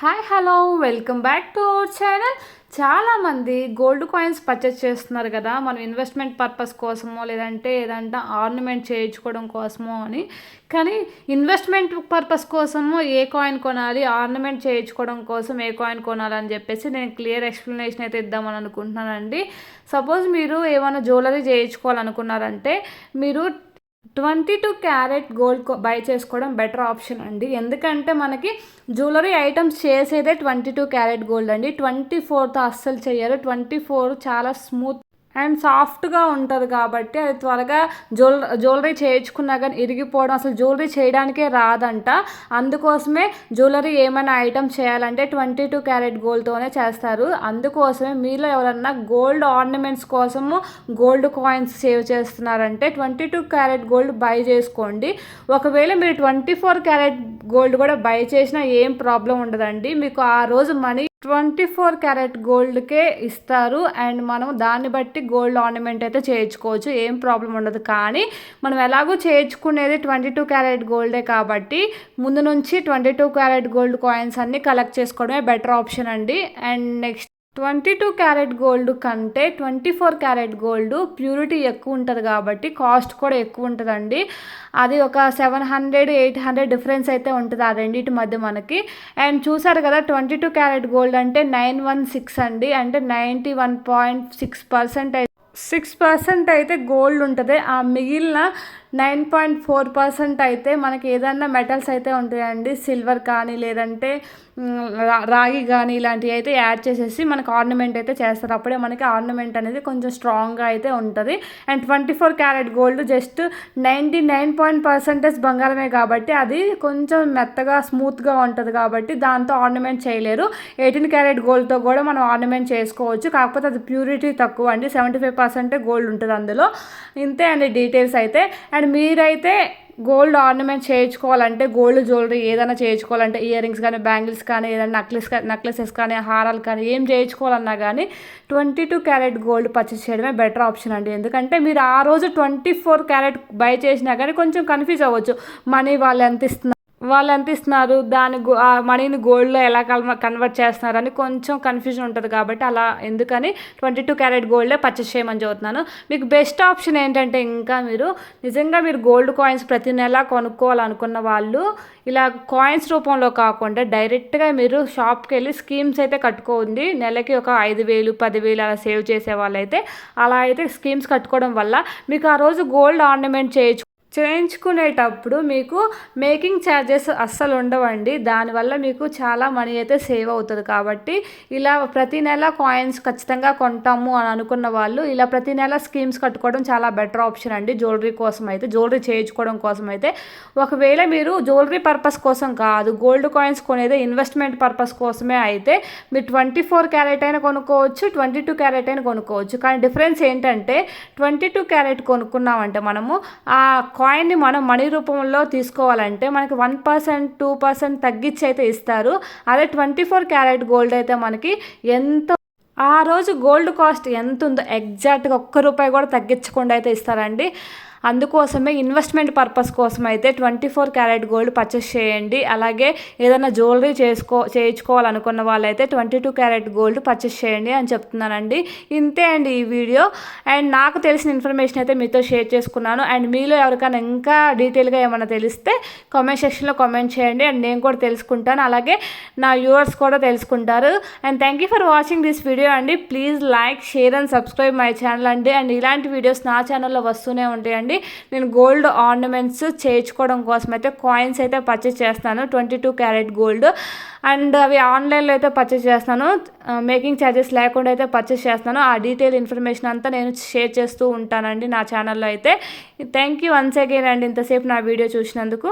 Hi hello welcome back to our channel చాలామంది gold coins purchase చేస్తున్నారు కదా. మనం ఇన్వెస్ట్మెంట్ పర్పస్ కోసమో లేదంటే ఏదంటే ఆర్నమెంట్ చేయించుకోవడం కోసమో అని. కానీ ఇన్వెస్ట్మెంట్ పర్పస్ కోసము ఏ కాయిన్ కొనాలి ఆర్నమెంట్ చేయించుకోవడం కోసం ఏ కాయిన్ కొనాలని చెప్పేసి నేను క్లియర్ ఎక్స్ప్లెనేషన్ అయితే ఇద్దామని అనుకుంటున్నానండి. సపోజ్ మీరు ఏమైనా జ్యువెలరీ చేయించుకోవాలనుకున్నారంటే మీరు twenty two carat gold buy చేసుకోవడం బెటర్ ఆప్షన్ అండి. ఎందుకంటే మనకి జ్యువెలరీ ఐటమ్స్ చేసేదే ట్వంటీ టూ క్యారెట్ గోల్డ్ అండి. ట్వంటీ ఫోర్తో అస్సలు చేయరు ట్వంటీ ఫోర్ చాలా స్మూత్ అండ్ సాఫ్ట్గా ఉంటుంది కాబట్టి అది త్వరగా జ్యువెల్ జ్యువెలరీ చేయించుకున్నా కానీ ఇరిగిపోవడం అసలు జ్యువెలరీ చేయడానికే రాదంట. అందుకోసమే జ్యువెలరీ ఏమైనా ఐటమ్ చేయాలంటే ట్వంటీ టూ క్యారెట్ గోల్డ్తోనే చేస్తారు. అందుకోసమే మీలో ఎవరన్నా గోల్డ్ ఆర్నమెంట్స్ కోసము గోల్డ్ కాయిన్స్ సేవ్ చేస్తున్నారంటే twenty two carat gold buy చేసుకోండి. ఒకవేళ మీరు ట్వంటీ ఫోర్ క్యారెట్ గోల్డ్ కూడా బై చేసినా ఏం ప్రాబ్లం ఉండదండి. మీకు ఆ రోజు మనీ ట్వంటీ ఫోర్ క్యారెట్ గోల్డ్కే ఇస్తారు. అండ్ మనం దాన్ని బట్టి గోల్డ్ ఆర్నమెంట్ అయితే చేయించుకోవచ్చు. ఏం ప్రాబ్లం ఉండదు. కానీ మనం ఎలాగో చేయించుకునేది ట్వంటీ టూ క్యారెట్ గోల్డే కాబట్టి ముందు నుంచి twenty two carat gold coins అన్నీ కలెక్ట్ చేసుకోవడమే బెటర్ ఆప్షన్ అండి. And next twenty two carat gold కంటే twenty four carat gold purity ఎక్కువ ఉంటుంది కాబట్టి కాస్ట్ కూడా ఎక్కువ ఉంటుందండి. అది ఒక seven hundred eight hundred difference అయితే ఉంటుంది ఆ రెండింటి మధ్య మనకి. అండ్ చూసారు కదా ట్వంటీ టూ క్యారెట్ గోల్డ్ అంటే నైన్ వన్ సిక్స్ అండి. అంటే ninety one point six percent six percent అయితే గోల్డ్ ఉంటుంది. ఆ మిగిలిన నైన్ పాయింట్ ఫోర్ పర్సెంట్ అయితే మనకి ఏదన్నా మెటల్స్ అయితే ఉంటాయండి. సిల్వర్ కానీ లేదంటే రాగి కానీ ఇలాంటివి అయితే యాడ్ చేసేసి మనకు ఆర్నమెంట్ అయితే చేస్తారు. అప్పుడే మనకి ఆర్నమెంట్ అనేది కొంచెం స్ట్రాంగ్గా అయితే ఉంటుంది. And twenty four carat gold just ninety nine point percentage బంగారమే కాబట్టి అది కొంచెం మెత్తగా స్మూత్గా ఉంటుంది కాబట్టి దాంతో ఆర్నమెంట్ చేయలేరు. ఎయిటీన్ క్యారెట్ గోల్డ్తో కూడా మనం ఆర్నమెంట్ చేసుకోవచ్చు. కాకపోతే అది ప్యూరిటీ తక్కువ అండి. సెవెంటీ ఫైవ్ పర్సెంటే గోల్డ్ ఉంటుంది అందులో. ఇంతే అండి డీటెయిల్స్ అయితే. అండ్ మీరైతే గోల్డ్ ఆర్నమెంట్ చేయించుకోవాలంటే గోల్డ్ జ్యువెలరీ ఏదైనా చేయించుకోవాలంటే ఇయర్ రింగ్స్ కానీ బ్యాంగిల్స్ కానీ ఏదైనా నక్లెస్ నక్లెసెస్ కానీ హారాలు కానీ ఏం చేయించుకోవాలన్నా కానీ twenty two carat gold purchase చేయడమే బెటర్ ఆప్షన్ అండి. ఎందుకంటే మీరు ఆ రోజు ట్వంటీ ఫోర్ క్యారెట్ బై చేసినా కానీ కొంచెం కన్ఫ్యూజ్ అవ్వచ్చు మనీ వాళ్ళు ఎంత ఇస్తున్నారు వాళ్ళు ఎంత ఇస్తున్నారు? దాని ఆ మనీని గోల్డ్లో ఎలా కన్వర్ట్ చేస్తున్నారని కొంచెం కన్ఫ్యూజన్ ఉంటుంది కాబట్టి అలా ఎందుకని ట్వంటీ టూ క్యారెట్ గోల్డే పర్చేస్ చేయమని చదువుతున్నాను మీకు బెస్ట్ ఆప్షన్ ఏంటంటే ఇంకా మీరు నిజంగా మీరు గోల్డ్ కాయిన్స్ ప్రతి నెల కొనుక్కోవాలనుకున్న వాళ్ళు ఇలా కాయిన్స్ రూపంలో కాకుండా డైరెక్ట్గా మీరు షాప్కి వెళ్ళి స్కీమ్స్ అయితే కట్టుకోండి. నెలకి ఒక ఐదు వేలు పదివేలు అలా సేవ్ చేసే వాళ్ళైతే అలా అయితే స్కీమ్స్ కట్టుకోవడం వల్ల మీకు ఆ రోజు గోల్డ్ ఆర్నమెంట్ చేయొచ్చు చేయించుకునేటప్పుడు మీకు మేకింగ్ ఛార్జెస్ అస్సలు ఉండవండి. దానివల్ల మీకు చాలా మనీ అయితే సేవ్ అవుతుంది. కాబట్టి ఇలా ప్రతి నెల కాయిన్స్ ఖచ్చితంగా కొంటాము అని అనుకున్న వాళ్ళు ఇలా ప్రతి నెల స్కీమ్స్ కట్టుకోవడం చాలా బెటర్ ఆప్షన్ అండి. జ్యువెలరీ కోసం అయితే జ్యువెలరీ చేయించుకోవడం కోసం అయితే. ఒకవేళ మీరు జ్యువెలరీ పర్పస్ కోసం కాదు గోల్డ్ కాయిన్స్ కొనేది ఇన్వెస్ట్మెంట్ పర్పస్ కోసమే అయితే మీరు ట్వంటీ ఫోర్ క్యారెట్ అయినా కొనుక్కోవచ్చు ట్వంటీ టూ క్యారెట్ అయినా కొనుక్కోవచ్చు. కానీ డిఫరెన్స్ ఏంటంటే ట్వంటీ టూ క్యారెట్ కొనుక్కున్నామంటే మనము ఆ కాయిన్ని మనం మనీ రూపంలో తీసుకోవాలంటే మనకి వన్ పర్సెంట్ టూ పర్సెంట్ తగ్గించి అయితే ఇస్తారు. అదే ట్వంటీ ఫోర్ క్యారెట్ గోల్డ్ అయితే మనకి ఎంతో ఆ రోజు గోల్డ్ కాస్ట్ ఎంత ఉందో ఎగ్జాక్ట్గా ఒక్క రూపాయి కూడా తగ్గించకుండా అయితే ఇస్తారండి. అందుకోసమే ఇన్వెస్ట్మెంట్ పర్పస్ కోసం అయితే twenty four carat gold purchase చేయండి. అలాగే ఏదైనా జ్యువెలరీ చేసుకో చేయించుకోవాలనుకున్న వాళ్ళైతే twenty two carat gold purchase చేయండి అని చెప్తున్నానండి. ఇంతే అండి ఈ వీడియో. అండ్ నాకు తెలిసిన ఇన్ఫర్మేషన్ అయితే మీతో షేర్ చేసుకున్నాను. అండ్ మీలో ఎవరికైనా ఇంకా డీటెయిల్గా ఏమైనా తెలిస్తే కామెంట్ సెక్షన్లో కామెంట్ చేయండి. అండ్ నేను కూడా తెలుసుకుంటాను. అలాగే నా వ్యూవర్స్ కూడా తెలుసుకుంటారు. And thank you for watching this video అండి. Please like share and subscribe my channel అండి. అండ్ ఇలాంటి వీడియోస్ నా ఛానల్లో వస్తూనే ఉంటాయండి. అండి నేను గోల్డ్ ఆర్నమెంట్స్ చేయించుకోవడం కోసం అయితే కాయిన్స్ అయితే పర్చేస్ చేస్తాను. Twenty two carat gold and అవి ఆన్లైన్లో అయితే పర్చేస్ చేస్తాను. మేకింగ్ ఛార్జెస్ లేకుండా అయితే పర్చేస్ చేస్తాను. ఆ డీటెయిల్ ఇన్ఫర్మేషన్ అంతా నేను షేర్ చేస్తూ ఉంటానండి నా ఛానల్లో అయితే. థ్యాంక్ యూ వన్స్ అగైన్ అండి ఇంతసేపు నా వీడియో చూసినందుకు.